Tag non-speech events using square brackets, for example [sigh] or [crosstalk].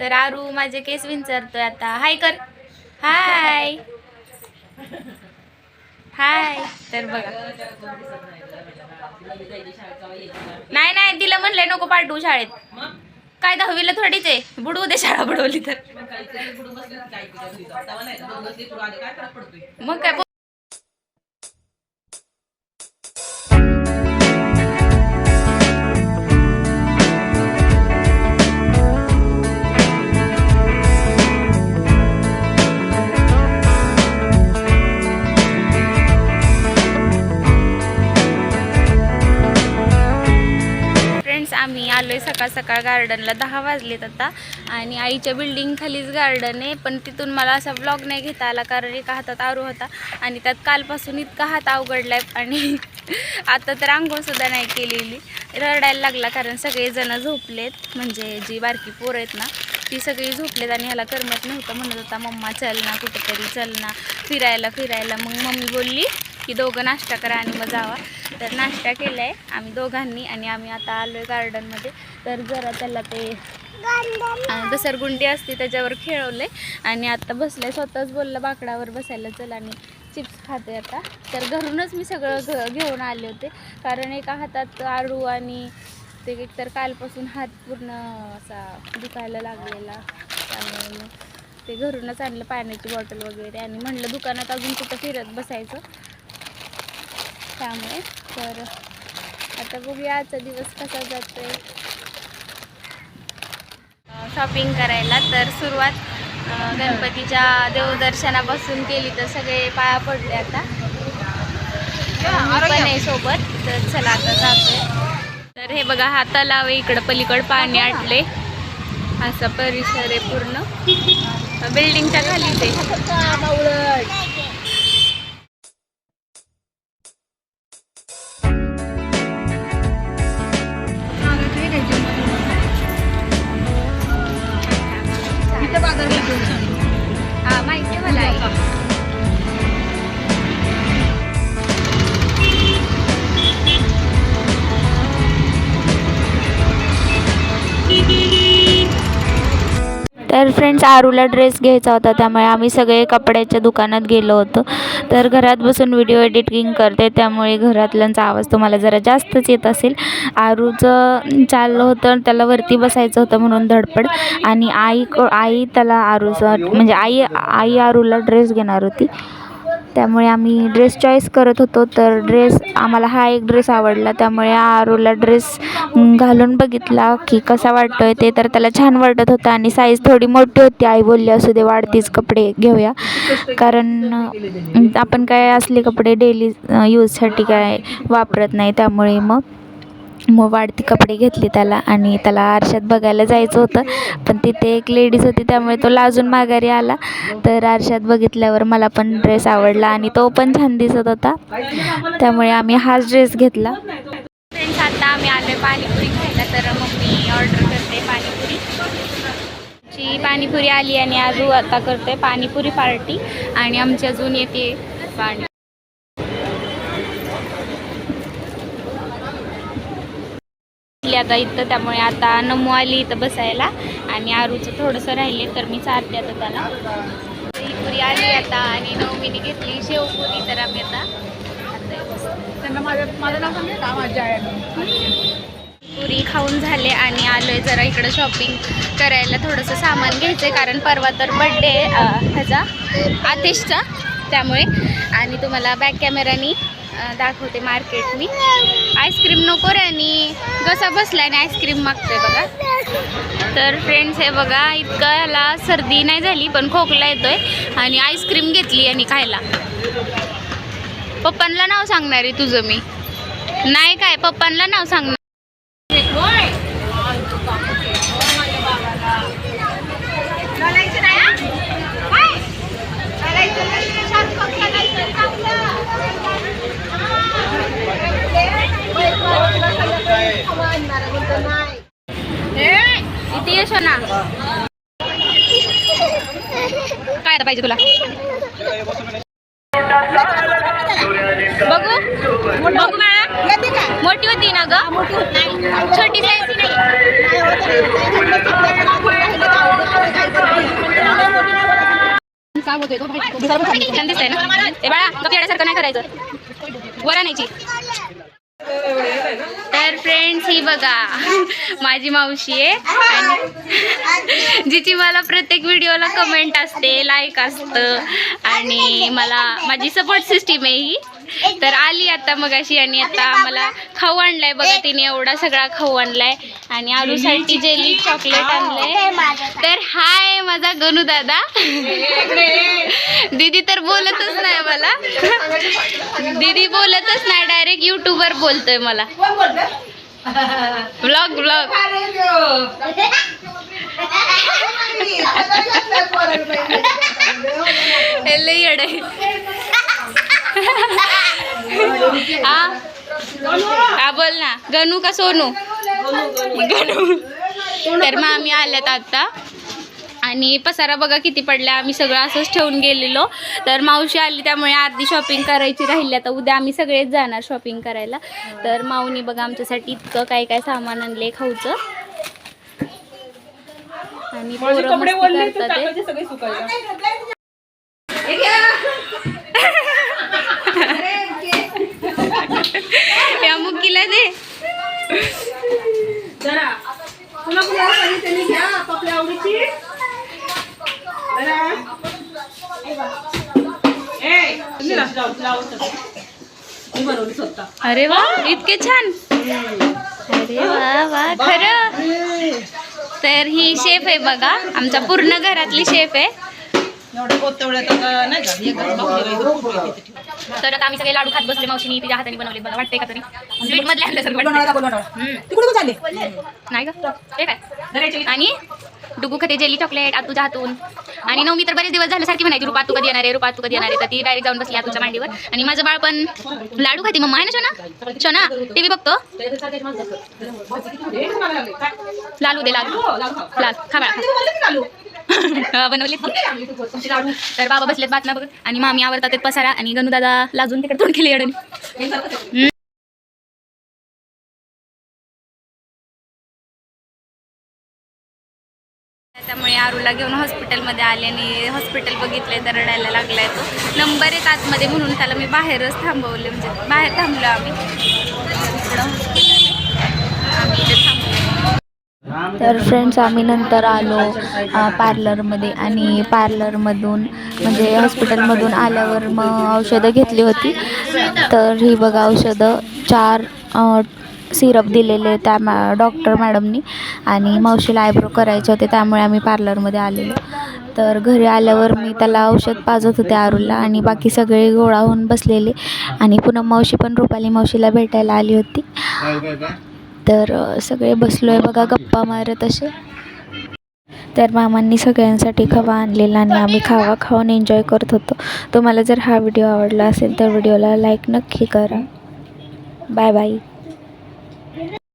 तर आरू माझे केस विंचरतोय आता. हाय कर. हाय हाय तर बघा. नाही नाही तिला म्हणलंय नको पाठवू शाळेत. काय दहावीला थोडीच आहे. बुडवू दे शाळा बुडवली तर. मग काय सकाळ सकाळ गार्डनला दहा वाजलेत आता. आणि आईच्या बिल्डिंग खालीच गार्डन आहे. पण तिथून मला असा ब्लॉग नाही घेता आला कारण एका हातात आरू होता. आणि त्यात कालपासून इतका हात अवघडलाय. आणि [laughs] आता तर आंघोळसुद्धा नाही केलेली. रडायला लागला कारण सगळेजण झोपलेत. म्हणजे जी बारकी पोरं आहेत ना ती सगळी झोपलेत आणि ह्याला करमत नव्हतं म्हणत होता मम्मा चल ना कुठेतरी चल ना फिरायला फिरायला. मग मम्मी बोलली की दोघं नाश्ता करा आणि मग जावा. तर नाश्ता केला आहे आम्ही दोघांनी आणि आम्ही आता आलो आहे गार्डनमध्ये. तर जरा त्याला ते घसरगुंडी असते त्याच्यावर खेळवलं आहे आणि आता बसलं स्वतःच बोललं बाकडावर बसायला चल आणि चिप्स खाते आता. तर घरूनच मी सगळं घ घेऊन आले होते. कारण एका हातात आळू आणि ते एकतर कालपासून हात पूर्ण असा दुखायला लागलेला. त्यामुळे ते घरूनच आणलं पाण्याची बॉटल वगैरे. आणि म्हणलं दुकानात अजून कुठं फिरत बसायचं. त्यामुळे. तर आता बघूया आजचा दिवस कसा जातोय. शॉपिंग करायला तर सुरुवात गणपतीच्या देवदर्शनापासून केली तर सगळे पाया पडले आता. पण आहे सोबत तर चला आता जातोय. तर हे बघा हा तलाव आहे इकडं पलीकडं पाणी आटले. असा परिसर आहे पूर्ण. बिल्डिंगच्या खालीच आहे तर फ्रेंड्स आरूला ड्रेस घ्यायचा होता त्यामुळे आम्ही सगळे कपड्याच्या दुकानात गेलो होतो. तर घरात बसून व्हिडिओ एडिटिंग करते त्यामुळे घरातल्यांचा आवाज तुम्हाला जरा जास्तच येत असेल. आरूचं चाललं होतं त्याला वरती बसायचं होतं म्हणून धडपड. आणि आई क आई त्याला आरूचं म्हणजे आई आई आरूला ड्रेस घेणार होती. त्यामुळे आम्ही ड्रेस चॉईस करत होतो तर ड्रेस आम्हाला हा एक ड्रेस आवडला. त्यामुळे आरूला ड्रेस घालून बघितला की कसा वाटतोय ते तर त्याला छान वाटत होता आणि साईज थोडी मोठी होती. आई बोलली असू दे वाढतीच कपडे घेऊया. कारण आपण काय असले कपडे डेली यूजसाठी काय वापरत नाही त्यामुळे मग. मग वाढती कपडे घेतले त्याला आणि त्याला आरशात बघायला जायचं होतं. पण तिथे एक लेडीज होती त्यामुळे तो लाजून माघारी आला. तर आरशात बघितल्यावर मला पण ड्रेस आवडला आणि तो पण छान दिसत होता. त्यामुळे आम्ही हाच ड्रेस घेतला. फ्रेंड्स आता आम्ही आलो आहे पाणीपुरी खायला तर मम्मी ऑर्डर करते पाणीपुरी. ची पाणीपुरी आली आणि आजू आता करते पाणीपुरी पार्टी आणि आमची अजून येते. पाणी आता इथं त्यामुळे आता नमू आली इथं बसायला आणि आरूचं थोडंसं राहिले तर मी चारते आता त्याला. ही पुरी आली आता आणि नवमीने घेतली शेवपुरी तर आम्ही आता. त्यांना माझं माझं नाव सांगते? का माझ्या आहे पुरी खाऊन झाले आणि आलोय जरा इकडं शॉपिंग करायला. थोडंसं सामान घ्यायचं कारण परवा तर बड्डे ह्याचा आतिशचा त्यामुळे. आणि तुम्हाला बॅक कॅमेरानी दाखवते मार्केट मी. आईस्क्रीम नको रे आणि कसा बसला आणि आईस्क्रीम मागतोय बघा. तर फ्रेंड्स हे बघा इतकं ह्याला सर्दी नाही झाली पण खोकला येतोय. आणि आईस्क्रीम घेतली आणि खायला. पप्पांना नाव सांगणार आहे तुझं मी. नाही काय पप्पांना नाव सांगणार ती येशो ना। काय आता पाहिजे तुला? बघू. बघू मॅडम मोठी होती ना ग? छोटी साईज नाही. ना? ते बाळा कपड्यासारखं नाही करायचं. वराण्याची तर फ्रेंड्स ही बघा माझी मावशी आहे. आणि जिची मला प्रत्येक व्हिडिओला कमेंट असते लाईक असतं आणि मला माझी सपोर्ट सिस्टीम आहे ही. तर आली आता मगाशी आणि आता मला खाऊ आणलाय बघा तिने एवढा सगळा खाऊ आणलाय. आणि आलूसाठी जेली चॉकलेट आणलंय. तर हाय माझा गणू दादा. दीदी तर बोलतच नाही मला. दीदी बोलतच नाही डायरेक्ट युट्यूबवर बोलतोय मला. ब्लॉग ब्लॉग [laughs] लई येड हा? बोल ना. गणू का सोनू? गणू. तर मग आम्ही आल्यात आता. आणि पसारा बघा किती पडला आम्ही सगळं असंच ठेवून गेलेलो. तर मावशी आली त्यामुळे अर्धी शॉपिंग करायची राहिली. आता उद्या आम्ही सगळेच जाणार शॉपिंग करायला. तर माऊनी बघा आमच्यासाठी इतकं काय काय सामान आणले खाऊचं. आणि पोरं मस्ती करतात आहे. या मुकीला दे अरे वा इतके छान. अरे वा वा खरं. तर ही शेफ आहे बघा आमच्या पूर्ण घरातली शेफ आहे. तर आता आम्ही सगळे लाडू खात बसले मावशीनी तिच्या हाताने बनवले मला वाटतंय का तरी? स्वीट मधले वाटतंय. हम्म. नाही का? आणि? डुगू खाते जेली चॉकलेट आतूच्या हातून आणि नवमी तर बरेच दिवस झाले सारखी म्हणायची रुपा तू कधी येणार आहे? रुपा तू कधी येणार आहे? तर ती डायरेक्ट जाऊन बसली आतूच्या मांडीवर. आणि माझं बाळ पण लाडू खाते. मम्मा आहे ना शोना? शोना टीव्ही बघतो. लालू दे लालू. लाल खा बाळा. बनवले तर बाबा बसलेत बातम्या बघत. आणि मामी आवडतात पसारा. आणि गणू दादा लाजून तिकडे तोंड केले अडून आरूला घेऊन हॉस्पिटलमध्ये आले आणि हॉस्पिटल बघितले तर रडायला लागलाय तो. नंबर एक आतमध्ये म्हणून त्याला मी बाहेरच थांबवले म्हणजे बाहेर थांबलो आम्ही. इकडं हॉस्पिटल आम्ही इथे थांबलो तर फ्रेंड्स आम्ही नंतर आलो पार्लरमध्ये आणि पार्लरमधून म्हणजे हॉस्पिटलमधून आल्यावर मग औषधं घेतली होती. तर ही बघा औषधं चार सिरप दिलेले त्या मॅ डॉक्टर मॅडमनी आणि मावशीला आयब्रो करायचे होते त्यामुळे आम्ही पार्लरमध्ये आलेलो. तर घरी आल्यावर मी त्याला औषध पाजत होते आरूला आणि बाकी सगळे गोळा होऊन बसलेले आणि पुन्हा मावशी पण रुपाली मावशीला भेटायला आली होती. तर सगळे बसलो आहे बघा गप्पा मारत असे. तर मामांनी सगळ्यांसाठी खवा आणलेला आणि आम्ही खावा खाऊन एन्जॉय करत होतो. तुम्हाला जर हा व्हिडिओ आवडला असेल तर व्हिडिओला लाईक नक्की करा. Bye bye